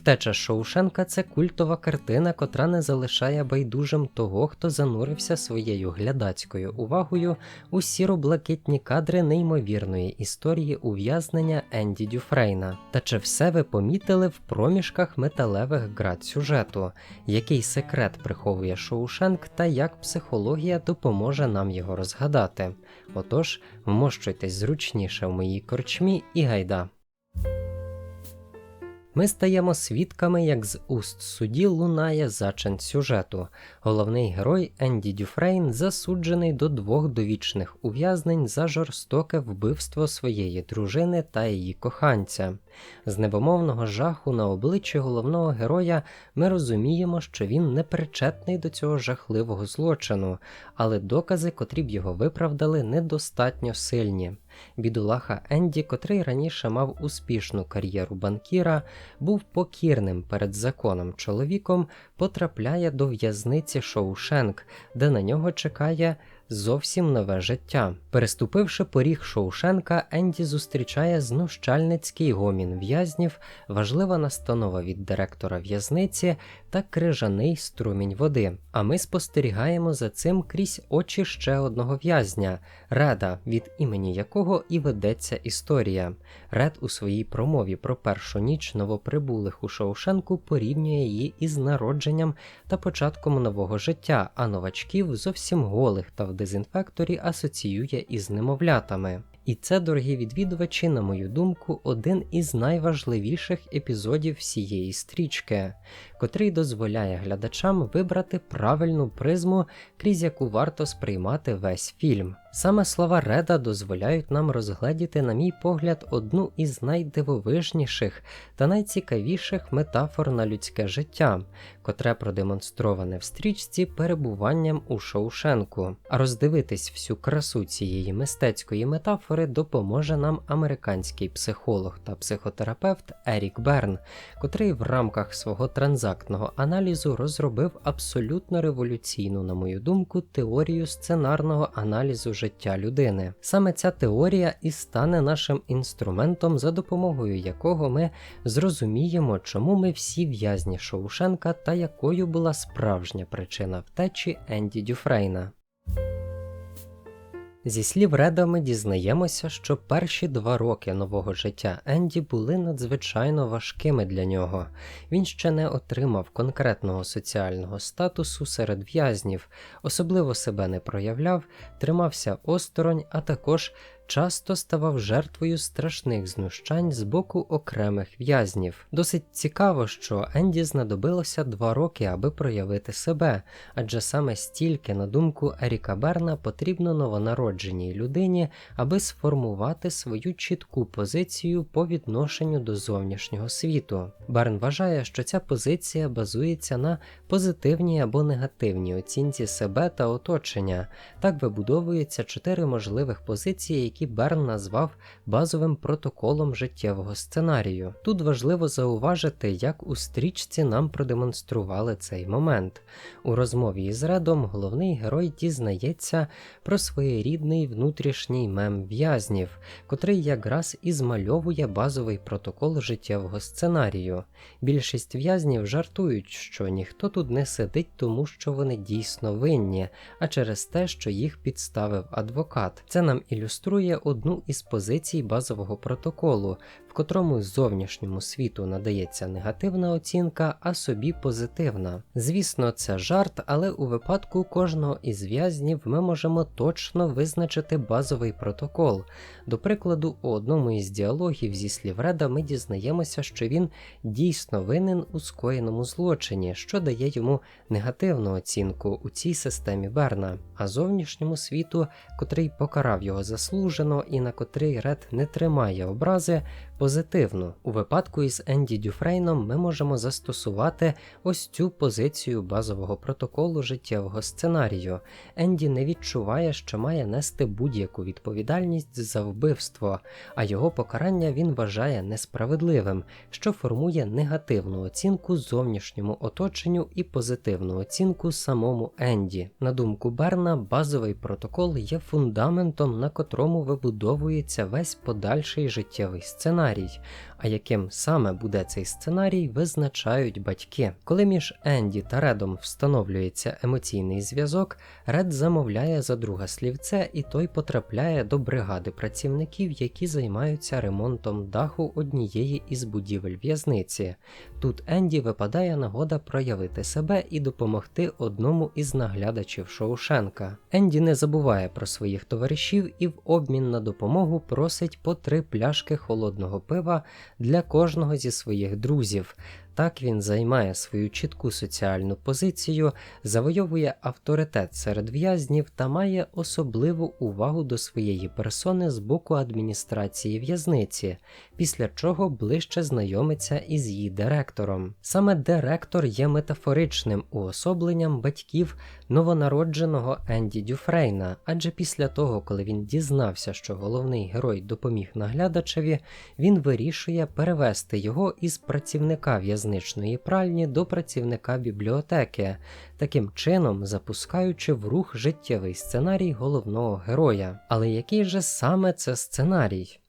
Втеча Шоушенка це культова картина, котра не залишає байдужим того, хто занурився своєю глядацькою увагою у сіро-блакитні кадри неймовірної історії ув'язнення Енді Дюфрейна. Та чи все ви помітили в проміжках металевих град сюжету, який секрет приховує Шоушенк та як психологія допоможе нам його розгадати? Отож, вмощуйтесь зручніше в моїй корчмі і гайда. Ми стаємо свідками, як з уст судді лунає зачин сюжету. Головний герой Енді Дюфрейн засуджений до двох довічних ув'язнень за жорстоке вбивство своєї дружини та її коханця. З невимовного жаху на обличчі головного героя ми розуміємо, що він не причетний до цього жахливого злочину, але докази, котрі б його виправдали, недостатньо сильні. Бідулаха Енді, котрий раніше мав успішну кар'єру банкіра, був покірним перед законом чоловіком, потрапляє до в'язниці Шоушенк, де на нього чекає зовсім нове життя. Переступивши поріг Шоушенка, Енді зустрічає знущальницький гомін в'язнів, важлива настанова від директора в'язниці та крижаний струмінь води. А ми спостерігаємо за цим крізь очі ще одного в'язня Реда, від імені якого і ведеться історія. Ред у своїй промові про першу ніч новоприбулих у Шоушенку порівнює її із народженням та початком нового життя, а новачків зовсім голих та в дезінфекторі асоціює із немовлятами. І це, дорогі відвідувачі, на мою думку, один із найважливіших епізодів всієї стрічки, котрий дозволяє глядачам вибрати правильну призму, крізь яку варто сприймати весь фільм. Саме слова Реда дозволяють нам розгледіти, на мій погляд, одну із найдивовижніших та найцікавіших метафор на людське життя, котре продемонстроване в стрічці перебуванням у Шоушенку. А роздивитись всю красу цієї мистецької метафори допоможе нам американський психолог та психотерапевт Ерік Берн, котрий в рамках свого транзактного аналізу розробив абсолютно революційну, на мою думку, теорію сценарного аналізу життя людини. Саме ця теорія і стане нашим інструментом, за допомогою якого ми зрозуміємо, чому ми всі в'язні Шоушенка та якою була справжня причина втечі Енді Дюфрейна. Зі слів Реда ми дізнаємося, що перші два роки нового життя Енді були надзвичайно важкими для нього. Він ще не отримав конкретного соціального статусу серед в'язнів, особливо себе не проявляв, тримався осторонь, а також часто ставав жертвою страшних знущань з боку окремих в'язнів. Досить цікаво, що Енді знадобилося два роки, аби проявити себе, адже саме стільки, на думку Еріка Берна, потрібно новонародженій людині, аби сформувати свою чітку позицію по відношенню до зовнішнього світу. Берн вважає, що ця позиція базується на позитивній або негативній оцінці себе та оточення. Так вибудовуються чотири можливих позиції, які Берн назвав базовим протоколом життєвого сценарію. Тут важливо зауважити, як у стрічці нам продемонстрували цей момент. У розмові із Редом головний герой дізнається про своєрідний внутрішній мем в'язнів, котрий якраз і змальовує базовий протокол життєвого сценарію. Більшість в'язнів жартують, що ніхто тут не сидить, тому що вони дійсно винні, а через те, що їх підставив адвокат. Це нам ілюструє одну із позицій базового протоколу, в котрому зовнішньому світу надається негативна оцінка, а собі позитивна. Звісно, це жарт, але у випадку кожного із в'язнів ми можемо точно визначити базовий протокол. До прикладу, у одному із діалогів зі слів Реда ми дізнаємося, що він дійсно винен у скоєному злочині, що дає йому негативну оцінку у цій системі Берна, а зовнішньому світу, котрий покарав його заслужено і на котрий Ред не тримає образи, позитивну. У випадку із Енді Дюфрейном ми можемо застосувати ось цю позицію базового протоколу життєвого сценарію. Енді не відчуває, що має нести будь-яку відповідальність за вбивство, а його покарання він вважає несправедливим, що формує негативну оцінку зовнішньому оточенню і позитивну оцінку самому Енді. На думку Берна, базовий протокол є фундаментом, на котрому вибудовується весь подальший життєвий сценарій. А яким саме буде цей сценарій, визначають батьки. Коли між Енді та Редом встановлюється емоційний зв'язок, Ред замовляє за друга слівце, і той потрапляє до бригади працівників, які займаються ремонтом даху однієї із будівель в'язниці. Тут Енді випадає нагода проявити себе і допомогти одному із наглядачів Шоушенка. Енді не забуває про своїх товаришів і в обмін на допомогу просить по три пляшки холодного пива для кожного зі своїх друзів. Так він займає свою чітку соціальну позицію, завойовує авторитет серед в'язнів та має особливу увагу до своєї персони з боку адміністрації в'язниці, після чого ближче знайомиться із її директором. Саме директор є метафоричним уособленням батьків новонародженого Енді Дюфрейна, адже після того, коли він дізнався, що головний герой допоміг наглядачеві, він вирішує перевести його із працівника в'язничної пральні до працівника бібліотеки, таким чином запускаючи в рух життєвий сценарій головного героя. Але який же саме це сценарій?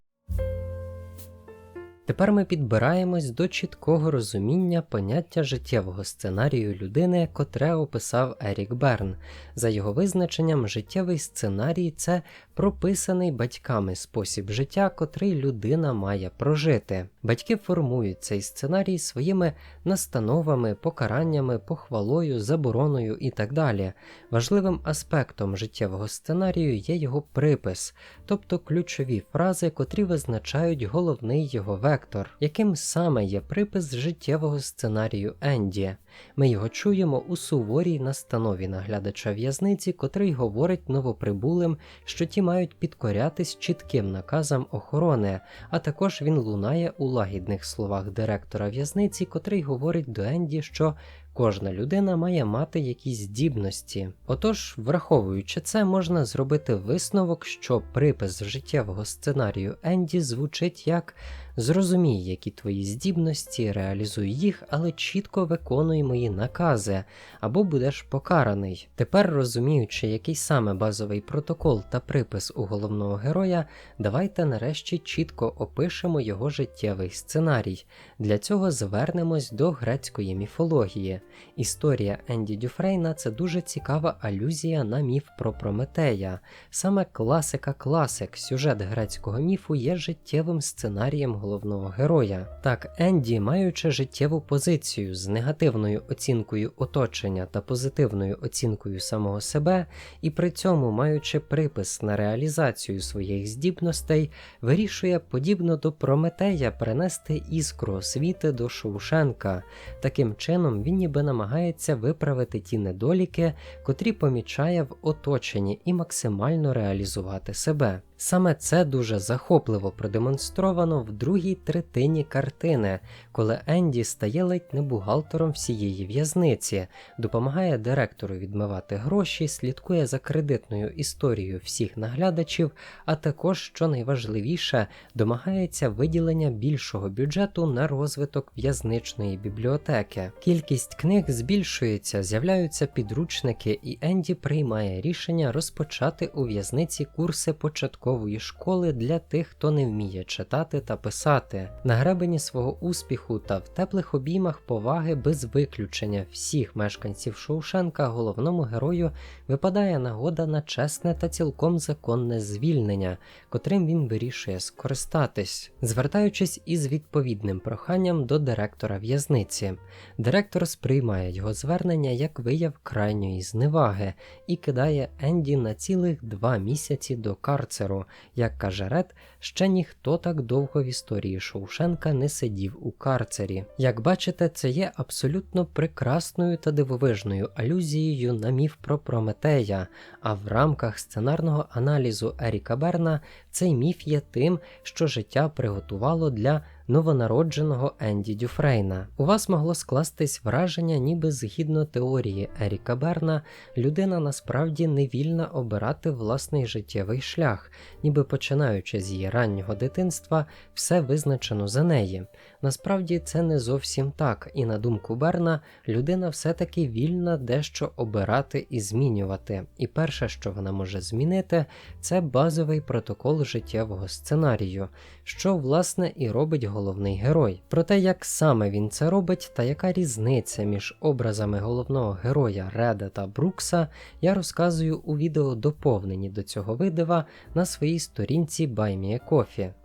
Тепер ми підбираємось до чіткого розуміння поняття життєвого сценарію людини, котре описав Ерік Берн. За його визначенням, життєвий сценарій це прописаний батьками спосіб життя, котрий людина має прожити. Батьки формують цей сценарій своїми настановами, покараннями, похвалою, забороною і так далі. Важливим аспектом життєвого сценарію є його припис, тобто ключові фрази, котрі визначають головний його вектор, яким саме є припис життєвого сценарію Енді. Ми його чуємо у суворій настанові наглядача в'язниці, котрий говорить новоприбулим, що ті мають підкорятись чітким наказам охорони, а також він лунає у лагідних словах директора в'язниці, котрий говорить до Енді, що Кожна людина має мати якісь здібності. Отож, враховуючи це, можна зробити висновок, що припис життєвого сценарію Енді звучить як зрозумій, які твої здібності, реалізуй їх, але чітко виконуй мої накази, або будеш покараний. Тепер розуміючи, який саме базовий протокол та припис у головного героя, давайте нарешті чітко опишемо його життєвий сценарій. Для цього звернемось до грецької міфології. Історія Енді Дюфрейна це дуже цікава алюзія на міф про Прометея. Саме класика класик, сюжет грецького міфу є життєвим сценарієм головного героя. Так, Енді, маючи життєву позицію з негативною оцінкою оточення та позитивною оцінкою самого себе, і при цьому маючи припис на реалізацію своїх здібностей, вирішує подібно до Прометея перенести іскру освіти до Шоушенка. Таким чином він ніби намагається виправити ті недоліки, котрі помічає в оточенні, і максимально реалізувати себе. Саме це дуже захопливо продемонстровано в другій третині картини, коли Енді стає ледь не бухгалтером всієї в'язниці, допомагає директору відмивати гроші, слідкує за кредитною історією всіх наглядачів, а також, що найважливіше, домагається виділення більшого бюджету на розвиток в'язничної бібліотеки. Кількість книг збільшується, з'являються підручники, і Енді приймає рішення розпочати у в'язниці курси початкового початкової школи для тих, хто не вміє читати та писати, на гребені свого успіху та в теплих обіймах поваги без виключення всіх мешканців Шоушенка головному герою випадає нагода на чесне та цілком законне звільнення, котрим він вирішує скористатись, звертаючись із відповідним проханням до директора в'язниці. Директор сприймає його звернення як вияв крайньої зневаги і кидає Енді на цілих два місяці до карцеру, як каже Ред, ще ніхто так довго в історії Шоушенка не сидів у карцері. Як бачите, це є абсолютно прекрасною та дивовижною алюзією на міф про Прометея, а в рамках сценарного аналізу Еріка Берна цей міф є тим, що життя приготувало для новонародженого Енді Дюфрейна. У вас могло скластись враження, ніби згідно теорії Еріка Берна, людина насправді не вільна обирати власний життєвий шлях, ніби починаючи з її раннього дитинства, все визначено за неї. Насправді це не зовсім так, і на думку Берна, людина все-таки вільна дещо обирати і змінювати. І перше, що вона може змінити, це базовий протокол життєвого сценарію, що власне і робить головний герой. Про те, як саме він це робить та яка різниця між образами головного героя Реда та Брукса, я розказую у відео доповнені до цього видива на своїй сторінці BuyMeACoffee.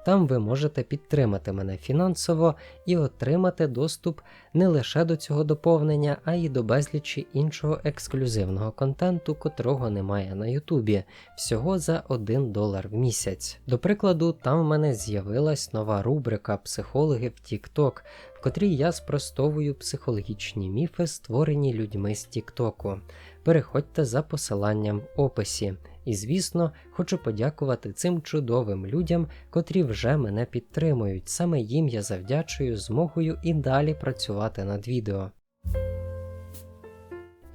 Там ви можете підтримати мене фінансово і отримати доступ не лише до цього доповнення, а й до безлічі іншого ексклюзивного контенту, котрого немає на Ютубі, всього за 1 долар в місяць. До прикладу, там в мене з'явилась нова рубрика Психологи в TikTok, котрій я спростовую психологічні міфи, створені людьми з Тіктоку. Переходьте за посиланням в описі. І, звісно, хочу подякувати цим чудовим людям, котрі вже мене підтримують. Саме їм я завдячую змогою і далі працювати над відео.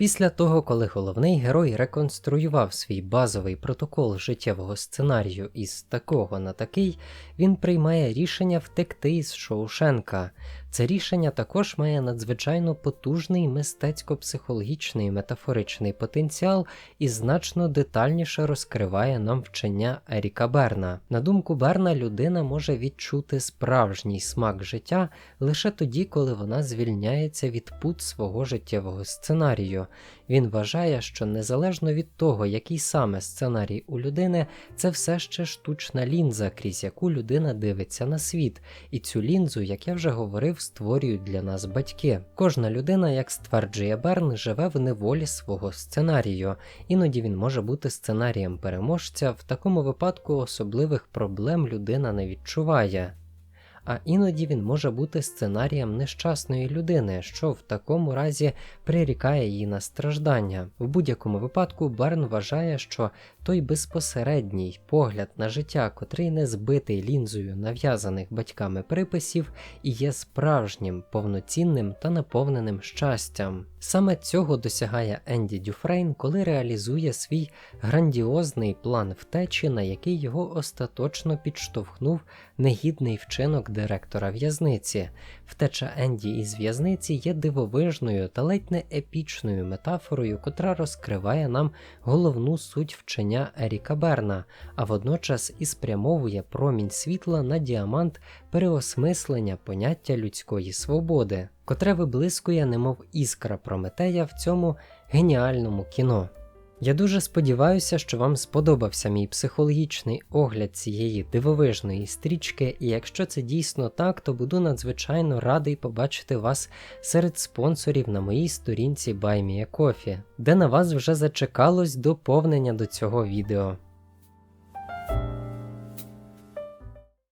Після того, коли головний герой реконструював свій базовий протокол життєвого сценарію із такого на такий, він приймає рішення втекти із Шоушенка. Це рішення також має надзвичайно потужний мистецько-психологічний метафоричний потенціал і значно детальніше розкриває нам вчення Еріка Берна. На думку Берна, людина може відчути справжній смак життя лише тоді, коли вона звільняється від пут свого життєвого сценарію. Він вважає, що незалежно від того, який саме сценарій у людини, це все ще штучна лінза, крізь яку людина дивиться на світ, і цю лінзу, як я вже говорив, створюють для нас батьки. Кожна людина, як стверджує Берн, живе в неволі свого сценарію, іноді він може бути сценарієм переможця. В такому випадку особливих проблем людина не відчуває. А іноді він може бути сценарієм нещасної людини, що в такому разі прирікає її на страждання. В будь-якому випадку Берн вважає, що той безпосередній погляд на життя, котрий не збитий лінзою нав'язаних батьками приписів, і є справжнім, повноцінним та наповненим щастям. Саме цього досягає Енді Дюфрейн, коли реалізує свій грандіозний план втечі, на який його остаточно підштовхнув негідний вчинок директора в'язниці. Втеча Енді із в'язниці є дивовижною та ледь не епічною метафорою, котра розкриває нам головну суть вчення Еріка Берна, а водночас і спрямовує промінь світла на діамант переосмислення поняття людської свободи, котре виблискує, немов іскра Прометея в цьому геніальному кіно. Я дуже сподіваюся, що вам сподобався мій психологічний огляд цієї дивовижної стрічки, і якщо це дійсно так, то буду надзвичайно радий побачити вас серед спонсорів на моїй сторінці BuyMeACoffee, де на вас вже зачекалось доповнення до цього відео.